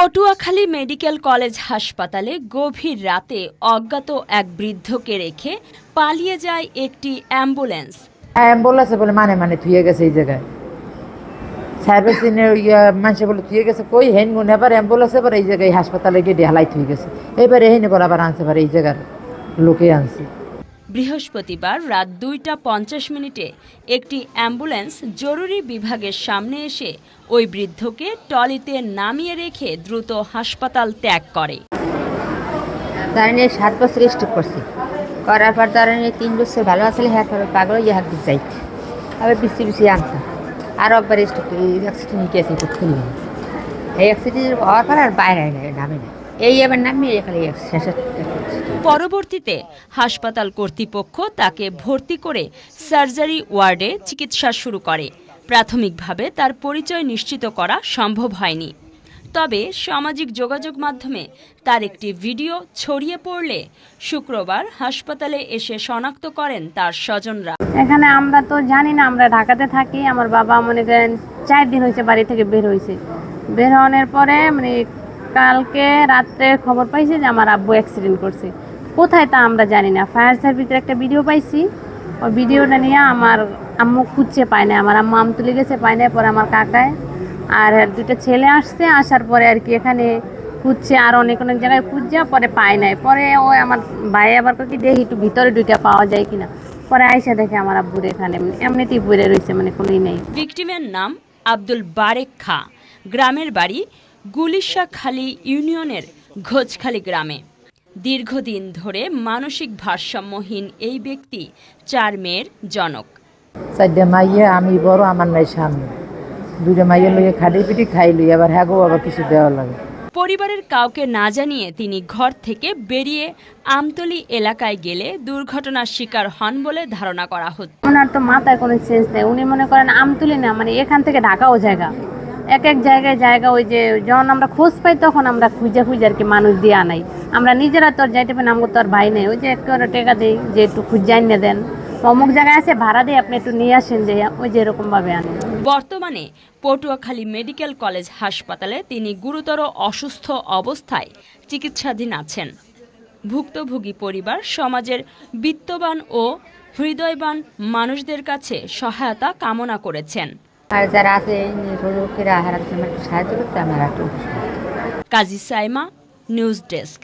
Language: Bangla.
পটুয়াখালী মেডিকেল কলেজ হাসপাতালে গভীর রাতে অজ্ঞাত এক বৃদ্ধকে রেখে পালিয়ে যায় একটি অ্যাম্বুলেন্স। অ্যাম্বুলেন্সে বলে মানে মানে থুয়ে গেছে এই জায়গায়। সার্ভিসিনে ইয়া মানুষে বলে, থুয়ে গেছে কই? হেন গুণ এবার অ্যাম্বুলেন্স এবার এই জায়গায় হাসপাতালে গিয়ে ঢালাই থুয়ে গেছে। এবার হেন বলে, আবার আনছে, এবার এই জায়গার লোকে আনছে। বৃহস্পতিবার রাত দুইটা পঞ্চাশ মিনিটে একটি অ্যাম্বুলেন্স জরুরি বিভাগের সামনে এসে ওই বৃদ্ধকে টলিতে নামিয়ে রেখে দ্রুত হাসপাতাল ত্যাগ করে। তারা সাত বছর স্টক করছি। করার পর নিয়ে তিন বছর ভালো আসলে হ্যাঁ পাগল হাত দিতে যাইতে আবার বিসি বিসি আনতাম আরও একবার স্টক অ্যাক্সিডেন্ট গেছে তো খুললাম এই অ্যাক্সিডেন্ট হওয়ার পর আর বাইরে নামে না। এই এবার নামিয়ে এখানে পরবর্তীতে হাসপাতাল কর্তৃপক্ষ তাকে ভর্তি করে সার্জারি ওয়ার্ডে চিকিৎসা শুরু করে। প্রাথমিকভাবে তার পরিচয় নিশ্চিত করা সম্ভব হয়নি। তবে সামাজিক যোগাযোগ মাধ্যমে তার একটি ভিডিও ছড়িয়ে পড়লে শুক্রবার হাসপাতালে এসে শনাক্ত করেন তার স্বজনরা। এখানে আমরা তো জানি না আমরা ঢাকাতে থাকি আমার বাবা মনে করেন চার দিন হয়েছে বাড়ি থেকে বের হয়েছে বের হওয়ার পরে মানে কালকে রাত্রে খবর পাইছি যে আমার আব্বু অ্যাক্সিডেন্ট করছে। কোথায় তা আমরা জানি না। ফায়ার সার্ভিসের একটা ভিডিও পাইছি। ওই ভিডিওটা নিয়ে আমার আম্মু খুঁজছে পায় না আমার আম্মু আম তুলে গেছে, পায় না পরে আমার কাকায়। আর দুটো ছেলে আসছে, আসার পরে আর কি এখানে খুঁজছে। আর অনেক অনেক জায়গায় খুঁজছে, পরে পায় নাই। পরে ওই আমার ভাই আবার কি দেখি একটু ভিতরে দুইটা পাওয়া যায় কিনা? পরে আইসা দেখে আমার আব্বুর এখানে। এমনিতেই পড়ে রয়েছে মানে কোনোই নেই। ভিকটিমের নাম আব্দুল বারেক খা। গ্রামের বাড়ি গুলিশাখালী ইউনিয়নের ঘোজখালী গ্রামে। দীর্ঘদিন ধরে মানসিক ভারসাম্যহীন এই ব্যক্তি চার মেয়ের জনক। চারটে মাইয়ে আমি বড় আমার নাই সামনে দুইটা মাইয়ে লইয়ে খাটি পিটি খাই লই আবার হ্যাগো আবার কিছু দেওয়া লাগে। পরিবারের কাউকে না জানিয়ে তিনি ঘর থেকে বেরিয়ে আমতলি এলাকায় গেলে দুর্ঘটনার শিকার হন বলে ধারণা করা হচ্ছে। ওনার তো মাথায় কোনো সেন্স নেই। উনি মনে করেন আমতুলি না মানে এখান থেকে ঢাকাও জায়গা। এক এক জায়গায় জায়গা, ওই যে যখন আমরা খোঁজ পাই তখন আমরা খুঁজে খুঁজে আর কি মানুষ দিয়ে আনাই। আমরা নিজেরা তো আর যাইতে পারি আমাকে তো আর ভাই নেই। ওই যে একটু টেকা দিই যে একটু খুঁজে আনিয়ে দেন। অমুক জায়গায় আছে, ভাড়া দিয়ে আপনি একটু নিয়ে আসেন যে ওই যে এরকমভাবে আনেন। বর্তমানে পটুয়াখালী মেডিকেল কলেজ হাসপাতালে তিনি গুরুতর অসুস্থ অবস্থায় চিকিৎসাধীন আছেন। ভুক্তভোগী পরিবার, সমাজের বিত্তবান ও হৃদয়বান মানুষদের কাছে সহায়তা কামনা করেছেন। আর যারা আছে আমার একটু সাহায্য করতে আমার কাজী সাইমা নিউজ ডেস্ক।